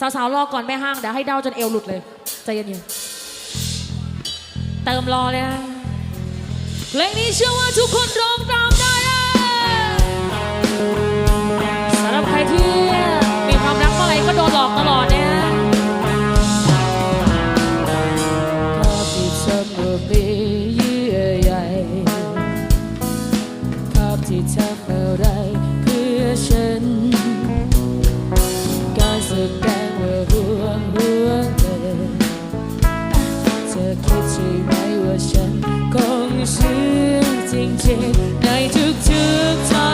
สาวๆรอก่อนแม่ห้างเดี๋ยวให้เด้าจนเอวหลุดเลยใจเย็นๆเติมรอเลยนะเพลงนี้เชื่อว่าทุกคนร้องได้ ในทุกๆทาง